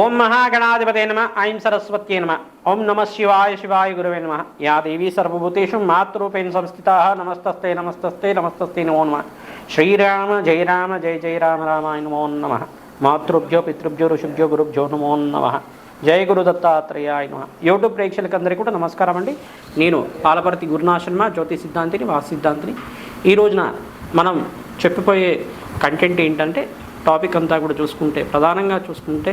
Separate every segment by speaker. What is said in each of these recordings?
Speaker 1: ఓం మహాగణాధిపతే నమ. ఐం సరస్వత్యే నమ. ఓం నమ శివాయ శివాయ గురువే నమ. యా దేవీ సర్వభూతేషు మాతృపేణ సంస్థిత. నమస్తస్తే నమస్తస్తే నమస్తస్తే నమో నమ. శ్రీరామ జయ రామ జయ జయ రామ రామాయ నమో నమ. మాతృభ్యో పితృభ్యో ఋషుభ్యో గురుభ్యో నమో నమ. జయ గురు దత్తాత్రేయాయ నమ. యూట్యూబ్ ప్రేక్షకులందరికీ కూడా నమస్కారం అండి. నేను పాలపర్తి గురునాశన్మ జ్యోతి సిద్ధాంతిని వాసు సిద్ధాంతిని. ఈ రోజున మనం చెప్పిపోయే కంటెంట్ ఏంటంటే టాపిక్ అంతా కూడా చూసుకుంటే ప్రధానంగా చూసుకుంటే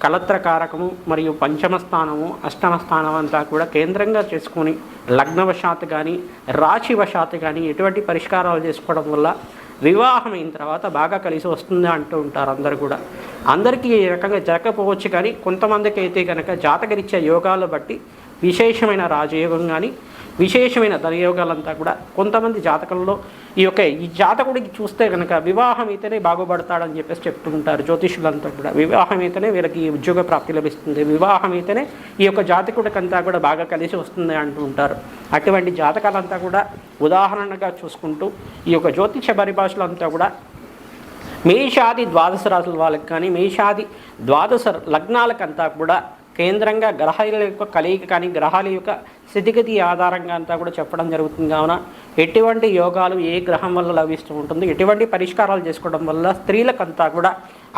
Speaker 1: కలత్రకారకము మరియు పంచమ స్థానము అష్టమ స్థానం అంతా కూడా కేంద్రంగా చేసుకొని లగ్నవశాత్తు కానీ రాశివశాత్తు కానీ ఎటువంటి పరిష్కారాలు చేసుకోవడం వల్ల వివాహం అయిన తర్వాత బాగా కలిసి వస్తుంది అంటూ ఉంటారు అందరు కూడా. అందరికీ ఈ రకంగా జరగకపోవచ్చు కానీ కొంతమందికి అయితే కనుక జాతకరిచ్చే యోగాలు బట్టి విశేషమైన రాజయోగం కానీ విశేషమైన ధనయోగాలంతా కూడా కొంతమంది జాతకంలో ఈ యొక్క ఈ జాతకుడికి చూస్తే కనుక వివాహం అయితేనే బాగుపడతాడని చెప్పేసి చెప్తుంటారు జ్యోతిషులంతా కూడా. వివాహం అయితేనే వీళ్ళకి ఉద్యోగ ప్రాప్తి లభిస్తుంది. వివాహం అయితేనే ఈ యొక్క జాతకుడికంతా కూడా బాగా కలిసి వస్తుంది అంటూ ఉంటారు. అటువంటి జాతకాలంతా కూడా ఉదాహరణగా చూసుకుంటూ ఈ యొక్క జ్యోతిష పరిభాషలో అంతా కూడా మేషాది ద్వాదశ రాసుల వాళ్ళకి కానీ మేషాది ద్వాదశ లగ్నాలకంతా కూడా కేంద్రంగా గ్రహాల యొక్క కలయిక కానీ గ్రహాల యొక్క స్థితిగతి ఆధారంగా అంతా కూడా చెప్పడం జరుగుతుంది. కావున ఎటువంటి యోగాలు ఏ గ్రహం వల్ల లభిస్తూ ఉంటుంది ఎటువంటి పరిష్కారాలు చేసుకోవడం వల్ల స్త్రీలకంతా కూడా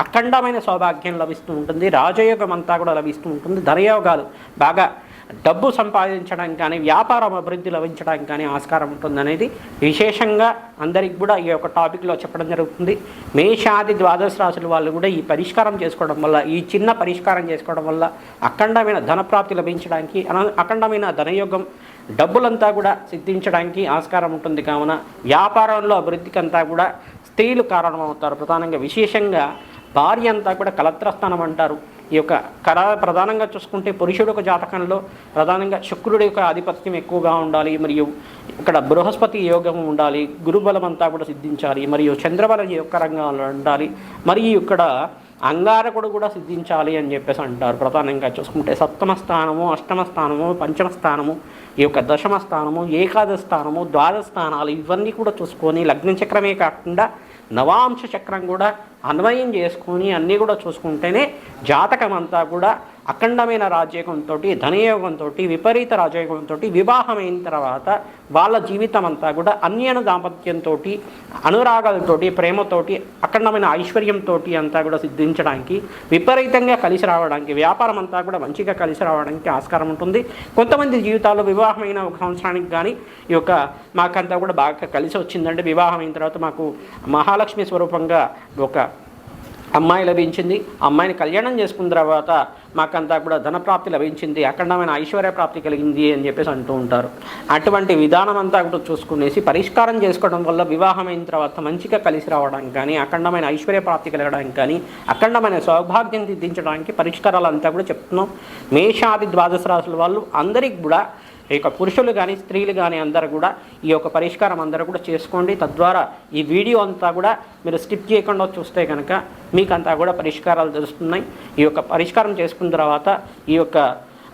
Speaker 1: అఖండమైన సౌభాగ్యం లభిస్తూ ఉంటుంది రాజయోగం అంతా కూడా లభిస్తూ ఉంటుంది ధనయోగాలు బాగా డబ్బు సంపాదించడానికి కానీ వ్యాపారం అభివృద్ధి లభించడానికి కానీ ఆస్కారం ఉంటుంది అనేది విశేషంగా అందరికి కూడా ఈ యొక్క టాపిక్లో చెప్పడం జరుగుతుంది. మేషాది ద్వాదశ రాశుల వాళ్ళు కూడా ఈ పరిష్కారం చేసుకోవడం వల్ల ఈ చిన్న పరిష్కారం చేసుకోవడం వల్ల అఖండమైన ధనప్రాప్తి లభించడానికి అఖండమైన ధనయోగం డబ్బులంతా కూడా సిద్ధించడానికి ఆస్కారం ఉంటుంది. కావున వ్యాపారంలో అభివృద్ధికి అంతా కూడా స్త్రీలు కారణమవుతారు. ప్రధానంగా విశేషంగా భార్య అంతా కూడా కలత్రస్థానం అంటారు. ఈ యొక్క కర ప్రధానంగా చూసుకుంటే పురుషుడు ఒక జాతకంలో ప్రధానంగా శుక్రుడి యొక్క ఆధిపత్యం ఎక్కువగా ఉండాలి మరియు ఇక్కడ బృహస్పతి యోగం ఉండాలి గురుబలం అంతా కూడా సిద్ధించాలి మరియు చంద్రబలం యొక్క రంగాలు ఉండాలి మరియు ఇక్కడ అంగారకుడు కూడా సిద్ధించాలి అని చెప్పేసి అంటారు. ప్రధానంగా చూసుకుంటే సప్తమ స్థానము అష్టమ స్థానము పంచమ స్థానము ఈ యొక్క దశమ స్థానము ఏకాదశ స్థానము ద్వాదశ స్థానాలు ఇవన్నీ కూడా చూసుకొని లగ్న చక్రమే కాకుండా నవాంశ చక్రం కూడా అన్వయం చేసుకొని అన్నీ కూడా చూసుకుంటేనే జాతకం అంతా కూడా అఖండమైన రాజయోగంతో ధనయోగంతో విపరీత రాజయోగంతో వివాహమైన తర్వాత వాళ్ళ జీవితం అంతా కూడా అన్యన దాంపత్యంతో అనురాగాలతోటి ప్రేమతోటి అఖండమైన ఐశ్వర్యంతో అంతా కూడా సిద్ధించడానికి విపరీతంగా కలిసి రావడానికి వ్యాపారం అంతా కూడా మంచిగా కలిసి రావడానికి ఆస్కారం ఉంటుంది. కొంతమంది జీవితాల్లో వివాహమైన ఒక సంవత్సరానికి కానీ ఈ యొక్క మాకంతా కూడా బాగా కలిసి వచ్చిందంటే వివాహమైన తర్వాత మాకు మహాలక్ష్మి స్వరూపంగా ఒక అమ్మాయి లభించింది. అమ్మాయిని కళ్యాణం చేసుకున్న తర్వాత మాకంతా కూడా ధనప్రాప్తి లభించింది. అఖండమైన ఐశ్వర్య ప్రాప్తి కలిగింది అని చెప్పేసి అంటూ ఉంటారు. అటువంటి విధానం అంతా కూడా చూసుకునేసి పరిష్కారం చేసుకోవడం వల్ల వివాహం అయిన తర్వాత మంచిగా కలిసి రావడానికి కానీ అఖండమైన ఐశ్వర్య ప్రాప్తి కలగడానికి కానీ అఖండమైన సౌభాగ్యం దిద్దించడానికి పరిష్కారాలు అంతా కూడా చెప్తున్నాం. మేషాది ద్వాదశ రాశుల వాళ్ళు అందరికి కూడా ఈ యొక్క పురుషులు కానీ స్త్రీలు కానీ అందరూ కూడా ఈ యొక్క పరిష్కారం అందరూ కూడా చేసుకోండి. తద్వారా ఈ వీడియో అంతా కూడా మీరు స్కిప్ చేయకుండా చూస్తే కనుక మీకు అంతా కూడా పరిష్కారాలు తెలుస్తున్నాయి. ఈ యొక్క పరిష్కారం చేసుకున్న తర్వాత ఈ యొక్క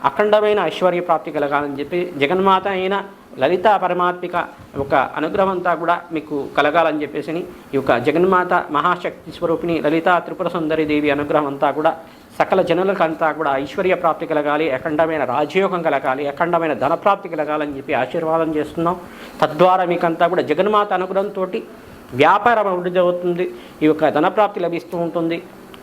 Speaker 1: అఖండమైన ఐశ్వర్య ప్రాప్తి కలగాలని చెప్పి జగన్మాత అయిన లలిత పరమాత్మిక ఒక అనుగ్రహం అంతా కూడా మీకు కలగాలని చెప్పేసి ఈ యొక్క జగన్మాత మహాశక్తి స్వరూపిణి లలిత త్రిపుర సుందరి దేవి అనుగ్రహం అంతా కూడా సకల జనులకంతా కూడా ఐశ్వర్య ప్రాప్తి కలగాలి అఖండమైన రాజయోగం కలగాలి అఖండమైన ధనప్రాప్తి కలగాలని చెప్పి ఆశీర్వాదం చేస్తున్నాం. తద్వారా మీకంతా కూడా జగన్మాత అనుగ్రహంతో వ్యాపారం అభివృద్ధి అవుతుంది ఈ యొక్క ధనప్రాప్తి లభిస్తూ ఉంటుంది.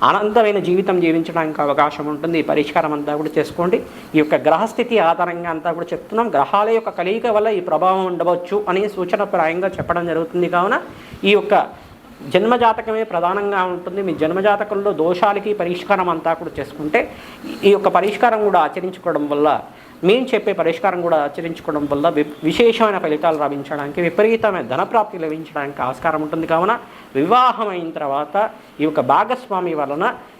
Speaker 1: అనంతమైన జీవితం జీవించడానికి అవకాశం ఉంటుంది. ఈ పరిష్కారం అంతా కూడా చేసుకోండి. ఈ యొక్క గ్రహస్థితి ఆధారంగా అంతా కూడా చెప్తున్నాం. గ్రహాల యొక్క కలయిక వల్ల ఈ ప్రభావం ఉండవచ్చు అనే సూచన ప్రాయంగా చెప్పడం జరుగుతుంది. కావున ఈ యొక్క జన్మజాతకమే ప్రధానంగా ఉంటుంది. మీ జన్మజాతకంలో దోషాలకి పరిష్కారం అంతా కూడా చేసుకుంటే ఈ యొక్క పరిష్కారం కూడా ఆచరించుకోవడం వల్ల మేము చెప్పే పరిష్కారం కూడా ఆచరించుకోవడం వల్ల విశేషమైన ఫలితాలు లభించడానికి విపరీతమైన ధనప్రాప్తి లభించడానికి ఆస్కారం ఉంటుంది. కావున వివాహం అయిన తర్వాత ఈ యొక్క భాగస్వామి వలన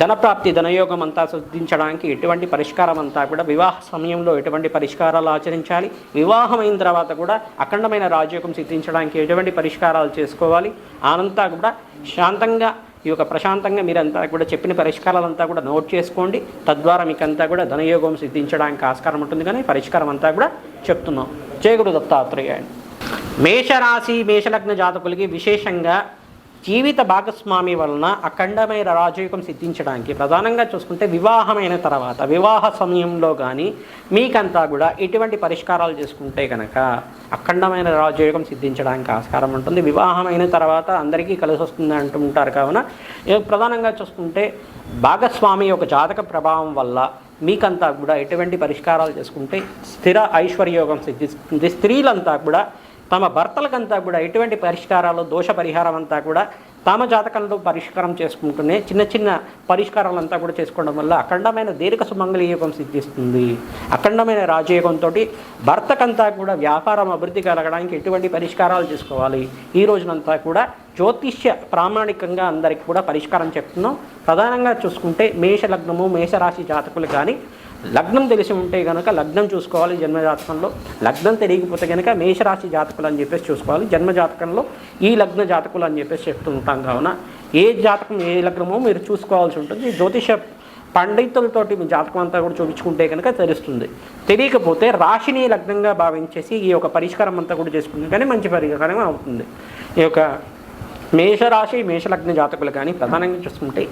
Speaker 1: ధనప్రాప్తి ధనయోగం అంతా సిద్ధించడానికి ఎటువంటి పరిష్కారం అంతా కూడా వివాహ సమయంలో ఎటువంటి పరిష్కారాలు ఆచరించాలి వివాహమైన తర్వాత కూడా అఖండమైన రాజయోగం సిద్ధించడానికి ఎటువంటి పరిష్కారాలు చేసుకోవాలి అనంతా కూడా శాంతంగా ఈ యొక్క ప్రశాంతంగా మీరంతా కూడా చెప్పిన పరిష్కారాలంతా కూడా నోట్ చేసుకోండి. తద్వారా మీకంతా కూడా ధనయోగం సిద్ధించడానికి ఆస్కారం ఉంటుంది కానీ పరిష్కారం అంతా కూడా చెప్తున్నాం. జయగుడు దత్తాత్రేయ. మేషరాశి మేషలగ్న జాతకులకి విశేషంగా జీవిత భాగస్వామి వలన అఖండమైన రాజయోగం సిద్ధించడానికి ప్రధానంగా చూసుకుంటే వివాహమైన తర్వాత వివాహ సమయంలో కానీ మీకంతా కూడా ఎటువంటి పరిష్కారాలు చేసుకుంటే కనుక అఖండమైన రాజయోగం సిద్ధించడానికి ఆస్కారం ఉంటుంది. వివాహమైన తర్వాత అందరికీ కలిసి వస్తుంది అంటుంటారు కావున ప్రధానంగా చూసుకుంటే భాగస్వామి యొక్క జాతక ప్రభావం వల్ల మీకంతా కూడా ఎటువంటి పరిష్కారాలు చేసుకుంటే స్థిర ఐశ్వర్యోగం సిద్ధిస్తుంది స్త్రీలంతా కూడా తమ భర్తలకంతా కూడా ఎటువంటి పరిష్కారాలు దోష పరిహారం అంతా కూడా తమ జాతకంలో పరిష్కారం చేసుకుంటూనే చిన్న చిన్న పరిష్కారాలంతా కూడా చేసుకోవడం వల్ల అఖండమైన దీర్ఘ సుమంగళ యోగం సిద్ధిస్తుంది. అఖండమైన రాజయోగంతో భర్తకంతా కూడా వ్యాపారం అభివృద్ధి కలగడానికి ఎటువంటి పరిష్కారాలు చేసుకోవాలి? ఈ రోజునంతా కూడా జ్యోతిష్య ప్రామాణికంగా అందరికీ కూడా పరిష్కారం చెప్తున్నాం. ప్రధానంగా చూసుకుంటే మేష లగ్నము మేషరాశి జాతకులు కానీ లగ్నం తెలిసి ఉంటే కనుక లగ్నం చూసుకోవాలి జన్మ జాతకంలో లగ్నం తెలియకపోతే కనుక మేషరాశి జాతకులు అని చెప్పేసి చూసుకోవాలి. జన్మ జాతకంలో ఈ లగ్న జాతకులు అని చెప్పేసి చెప్తూ ఉంటాం. కావున ఏ జాతకం ఏ లగ్నమో మీరు చూసుకోవాల్సి ఉంటుంది. జ్యోతిష పండితులతోటి మీ జాతకం అంతా కూడా చూపించుకుంటే కనుక తెలుస్తుంది. తెలియకపోతే రాశిని లగ్నంగా భావించేసి ఈ యొక్క పరిష్కారం అంతా కూడా చేసుకుంటే కానీ మంచి పరిష్కారం అవుతుంది. ఈ యొక్క మేషరాశి మేషలగ్న జాతకులు కానీ ప్రధానంగా చూసుకుంటే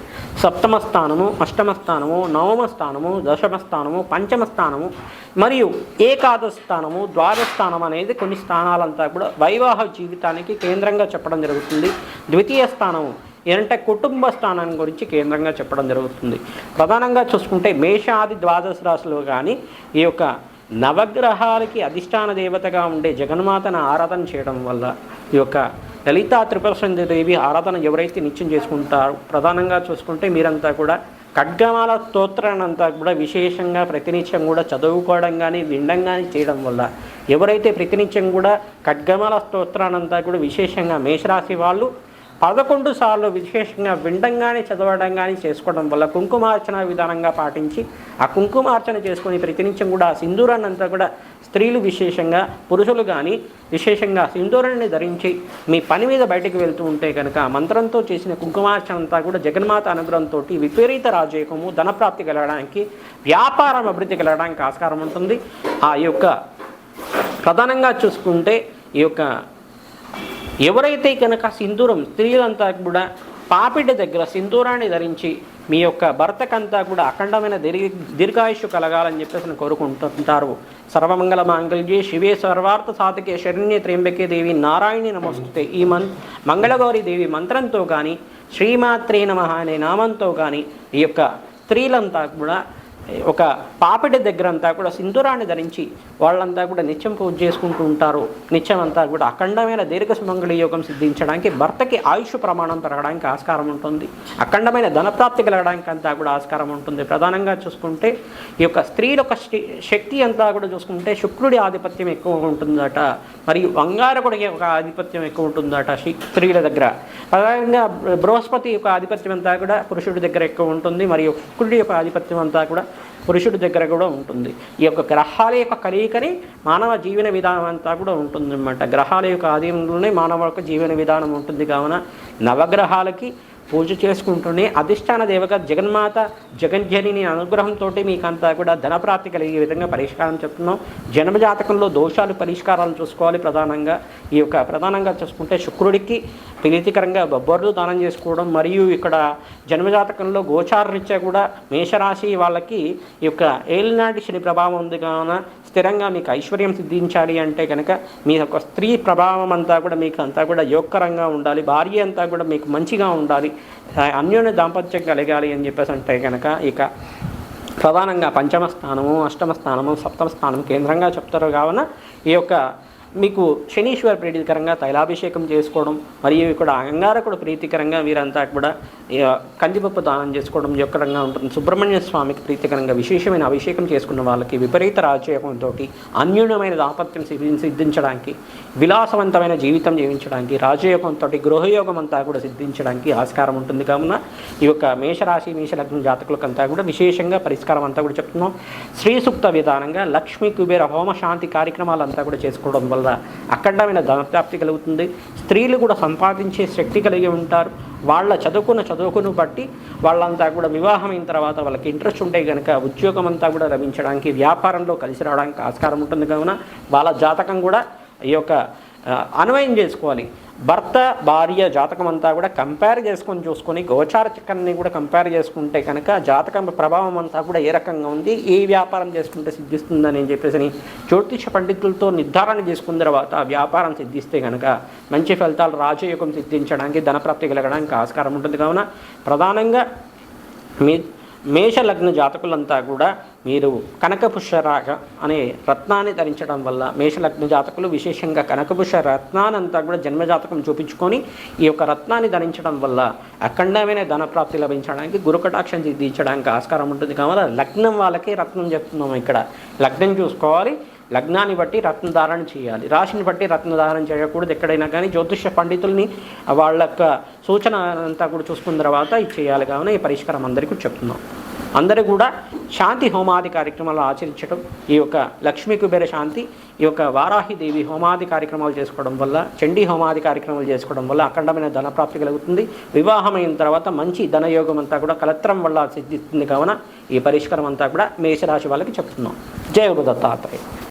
Speaker 1: సప్తమ స్థానము అష్టమ స్థానము నవమ స్థానము దశమ స్థానము పంచమ స్థానము మరియు ఏకాదశ స్థానము స్థానం అనేది కొన్ని స్థానాలంతా కూడా వైవాహ జీవితానికి కేంద్రంగా చెప్పడం జరుగుతుంది. ద్వితీయ స్థానము ఏంటంటే కుటుంబ స్థానం గురించి కేంద్రంగా చెప్పడం జరుగుతుంది. ప్రధానంగా చూసుకుంటే మేషాది ద్వాదశ రాశులు కానీ ఈ యొక్క నవగ్రహాలకి అధిష్టాన దేవతగా ఉండే జగన్మాతను ఆరాధన చేయడం వల్ల ఈ యొక్క లలితా త్రిపురసుందరి దేవి ఆరాధన ఎవరైతే నిత్యం చేసుకుంటారో ప్రధానంగా చూసుకుంటే మీరంతా కూడా ఖడ్గమాల స్తోత్రాన్ని అంతా కూడా విశేషంగా ప్రతినిత్యం కూడా చదువుకోవడం కానీ వినడం కానీ చేయడం వల్ల ఎవరైతే ప్రతినిత్యం కూడా ఖడ్గమాల స్తోత్రాన్ని కూడా విశేషంగా మేషరాశి వాళ్ళు పదకొండు సార్లు విశేషంగా వినడంగానే చదవడం కానీ చేసుకోవడం వల్ల కుంకుమార్చన విధానంగా పాటించి ఆ కుంకుమార్చన చేసుకుని ప్రతినిత్యం కూడా ఆ సింధూరాన్ని అంతా కూడా స్త్రీలు విశేషంగా పురుషులు కానీ విశేషంగా సింధూరాన్ని ధరించి మీ పని మీద బయటకు వెళ్తూ ఉంటే కనుక మంత్రంతో చేసిన కుంకుమార్చన అంతా కూడా జగన్మాత అనుగ్రహంతో విపరీత రాజయోగము ధనప్రాప్తి కలగడానికి వ్యాపారం అభివృద్ధి కలగడానికి ఆస్కారం ఉంటుంది. ఆ యొక్క ప్రధానంగా చూసుకుంటే ఈ యొక్క ఎవరైతే కనుక సింధూరం స్త్రీలంతా కూడా పాపిడ్డ దగ్గర సింధూరాన్ని ధరించి మీ యొక్క భర్తకంతా కూడా అఖండమైన దీర్ఘ దీర్ఘాయుషు కలగాలని చెప్పేసి కోరుకుంటుంటారు. సర్వమంగళ మాంగళ్యే శివే సర్వార్థ సాధకే శరణ్య త్ర్యంబకే దేవి నారాయణి నమస్తే ఈ మన్ మంగళగౌరి దేవి మంత్రంతో కానీ శ్రీమాత్రే నమ అనే నామంతో కానీ ఈ యొక్క స్త్రీలంతా కూడా ఒక పాపిడి దగ్గర అంతా కూడా సింధూరాన్ని ధరించి వాళ్ళంతా కూడా నిత్యం పూజ చేసుకుంటూ ఉంటారు. నిత్యం అంతా కూడా అఖండమైన దీర్ఘ సుమంగళి యోగం సిద్ధించడానికి భర్తకి ఆయుష్ ప్రమాణం పెరగడానికి ఆస్కారం ఉంటుంది. అఖండమైన ధనప్రాప్తి కలగడానికి అంతా కూడా ఆస్కారం ఉంటుంది. ప్రధానంగా చూసుకుంటే ఈ యొక్క స్త్రీల యొక్క శక్తి- శక్తి అంతా కూడా చూసుకుంటే శుక్రుడి ఆధిపత్యం ఎక్కువ ఉంటుందట మరియు బంగారకుడికి ఒక ఆధిపత్యం ఎక్కువ ఉంటుందట స్త్రీల దగ్గర. ప్రధానంగా బృహస్పతి యొక్క ఆధిపత్యం అంతా కూడా పురుషుడి దగ్గర ఎక్కువ ఉంటుంది మరియు శుక్రుడి యొక్క ఆధిపత్యం అంతా కూడా పురుషుడి దగ్గర కూడా ఉంటుంది. ఈ యొక్క గ్రహాల యొక్క కలయికని మానవ జీవన విధానం అంతా కూడా ఉంటుందన్నమాట. గ్రహాల యొక్క ఆధీనంలోనే మానవ యొక్క జీవన విధానం ఉంటుంది. కావున నవగ్రహాలకి పూజ చేసుకుంటూనే అధిష్టాన దేవగా జగన్మాత జగన్జనిని అనుగ్రహంతో మీకు అంతా కూడా ధనప్రాప్తి కలిగే విధంగా పరిష్కారం చెప్తున్నాం. జన్మజాతకంలో దోషాలు పరిష్కారాలు చూసుకోవాలి ప్రధానంగా. ఈ యొక్క ప్రధానంగా చూసుకుంటే శుక్రుడికి ప్రీతికరంగా బొబ్బర్లు దానం చేసుకోవడం మరియు ఇక్కడ జన్మజాతకంలో గోచారరీత్యా కూడా మేషరాశి వాళ్ళకి ఈ యొక్క ఏలినాటి శని ప్రభావం ఉంది కావున స్థిరంగా మీకు ఐశ్వర్యం సిద్ధించాలి అంటే కనుక మీ యొక్క స్త్రీ ప్రభావం అంతా కూడా మీకు అంతా కూడా యోగకరంగా ఉండాలి. భార్య అంతా కూడా మీకు మంచిగా ఉండాలి. అన్యోన్య దాంపత్యం కలగాలి అని చెప్పేసి అంటే కనుక ఇక ప్రధానంగా పంచమ స్థానము అష్టమ స్థానము సప్తమ స్థానం కేంద్రంగా చెప్తారు. కావున ఈ యొక్క మీకు శనీశ్వర ప్రీతికరంగా తైలాభిషేకం చేసుకోవడం మరియు ఇక్కడ అంగారకుడు ప్రీతికరంగా వీరంతా కూడా కందిపప్పు దానం చేసుకోవడం యొక్కరంగా ఉంటుంది. సుబ్రహ్మణ్య స్వామికి ప్రీతికరంగా విశేషమైన అభిషేకం చేసుకున్న వాళ్ళకి విపరీత రాజయోగంతో అన్యూనమైన దాంపత్యం సిద్ధించడానికి విలాసవంతమైన జీవితం జీవించడానికి రాజయోగంతో గృహయోగం అంతా కూడా సిద్ధించడానికి ఆస్కారం ఉంటుంది. కావున ఈ యొక్క మేషరాశి మేషలగ్న జాతకులకంతా కూడా విశేషంగా పరిష్కారం అంతా కూడా చెప్తున్నాం. శ్రీ సూక్త విధానంగా లక్ష్మీ కుబేర హోమ శాంతి కార్యక్రమాలంతా కూడా చేసుకోవడం వల్ల అఖండమైన ధనప్రాప్తి కలుగుతుంది. స్త్రీలు కూడా సంపాదించే శక్తి కలిగి ఉంటారు. వాళ్ళ చదువుకున్న చదువుకును బట్టి వాళ్ళంతా కూడా వివాహం అయిన తర్వాత వాళ్ళకి ఇంట్రెస్ట్ ఉంటే కనుక ఉద్యోగం అంతా కూడా లభించడానికి వ్యాపారంలో కలిసి రావడానికి ఆస్కారం ఉంటుంది. కావున వాళ్ళ జాతకం కూడా ఈ యొక్క అన్వయం చేసుకోవాలి భర్త భార్య జాతకం అంతా కూడా కంపేర్ చేసుకొని చూసుకొని గోచార చక్రాన్ని కూడా కంపేర్ చేసుకుంటే కనుక జాతకం ప్రభావం అంతా కూడా ఏ రకంగా ఉంది ఏ వ్యాపారం చేసుకుంటే సిద్ధిస్తుందని చెప్పేసి జ్యోతిష పండితులతో నిర్ధారణ చేసుకున్న తర్వాత ఆ వ్యాపారం సిద్ధిస్తే కనుక మంచి ఫలితాలు రాజయోగం సిద్ధించడానికి ధనప్రాప్తి కలగడానికి ఆస్కారం ఉంటుంది. కావున ప్రధానంగా మీ మేష లగ్న జాతకులంతా కూడా మీరు కనకపుష్యరాగ అనే రత్నాన్ని ధరించడం వల్ల మేషలగ్న జాతకులు విశేషంగా కనకపుష్య రత్నానంతా కూడా జన్మజాతకం చూపించుకొని ఈ యొక్క రత్నాన్ని ధరించడం వల్ల అఖండమైన ధనప్రాప్తి లభించడానికి గురుకటాక్షం తీర్చడానికి ఆస్కారం ఉంటుంది. కావాలి లగ్నం వాళ్ళకి రత్నం చెప్తున్నాం ఇక్కడ. లగ్నం చూసుకోవాలి. లగ్నాన్ని బట్టి రత్నధారణ చేయాలి. రాశిని బట్టి రత్నధారణ చేయకూడదు ఎక్కడైనా కానీ. జ్యోతిష పండితుల్ని వాళ్ళ యొక్క సూచన అంతా కూడా చూసుకున్న తర్వాత ఇది చేయాలి. కావున ఈ పరిష్కారం అందరికీ చెప్తున్నాం. అందరూ కూడా శాంతి హోమాది కార్యక్రమాలు ఆచరించడం ఈ యొక్క లక్ష్మీ కుబేర శాంతి ఈ యొక్క వారాహిదేవి హోమాది కార్యక్రమాలు చేసుకోవడం వల్ల చండీ హోమాది కార్యక్రమాలు చేసుకోవడం వల్ల అఖండమైన ధనప్రాప్తి కలుగుతుంది. వివాహమైన తర్వాత మంచి ధనయోగం అంతా కూడా కలత్రం వల్ల సిద్ధిస్తుంది. కావున ఈ పరిష్కారం అంతా కూడా మేషరాశి వాళ్ళకి చెప్తున్నాం. జయ గురు దత్తాత్రేయ